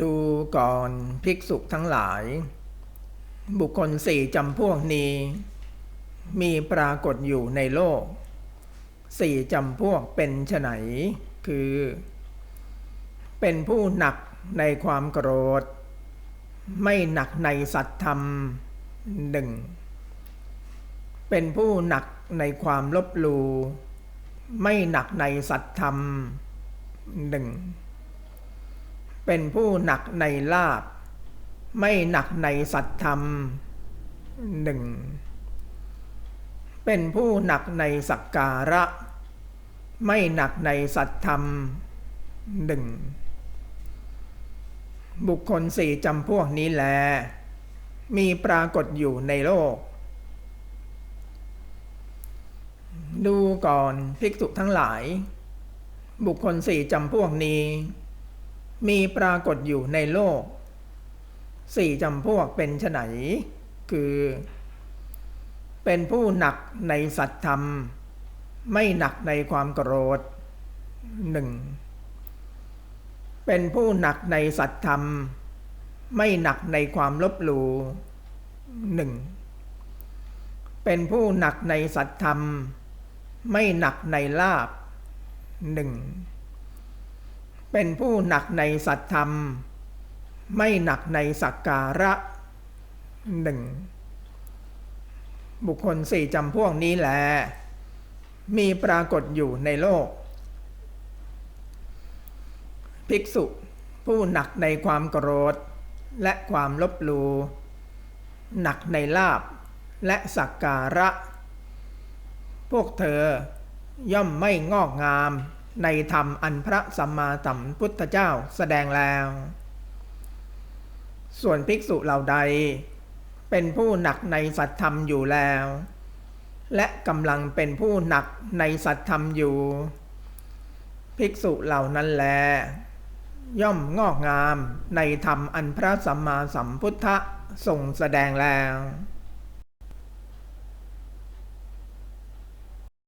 ดูก่อนภิกษุทั้งหลาย บุคคลสี่จำพวกนี้ มีปรากฏอยู่ในโลกสี่จำพวกเป็นไฉนคือ เป็นผู้หนักในความโกรธ ไม่หนักในสัตธรรมหนึ่งเป็นผู้หนักในความลบลูไม่หนักในสัตธรรมหนึ่ง เป็นผู้หนักในลาบ ไม่หนักในสัตธรรมหนึ่งเป็นผู้หนักในสักการะ ไม่หนักในสัตธรรมหนึ่งบุคคลสี่จำพวกนี้แล มีปรากฏอยู่ในโลก ดูก่อนภิกษุทั้งหลาย บุคคลสี่จำพวกนี้ มีปรากฏอยู่ในโลกสี่จำพวกเป็นไฉนคือ เป็นผู้หนักในสัตธรรม ไม่หนักในความโกรธหนึ่งเป็นผู้หนักในสัตธรรม ไม่หนักในความลบหลู่หนึ่งเป็นผู้หนักในสัตธรรม ไม่หนักในลาบหนึ่ง เป็นผู้หนักในสัตธรรม ไม่หนักในสักการะหนึ่งบุคคลสี่จำพวกนี้แหลมีปรากฏอยู่ในโลก ภิกษุผู้หนักในความโกรธ และความลบลูหนักในลาบและสักการะ พวกเธอย่อมไม่งอกงาม ในธรรมอันพระสัมมาสัมพุทธเจ้าแสดงแล้ว ส่วนภิกษุเหล่าใด เป็นผู้หนักในสัตธรรมอยู่แล้ว และกำลังเป็นผู้หนักในสัตธรรมอยู่ ภิกษุเหล่านั้นแล ย่อมงอกงามในธรรมอันพระสัมมาสัมพุทธะทรงแสดงแล้ว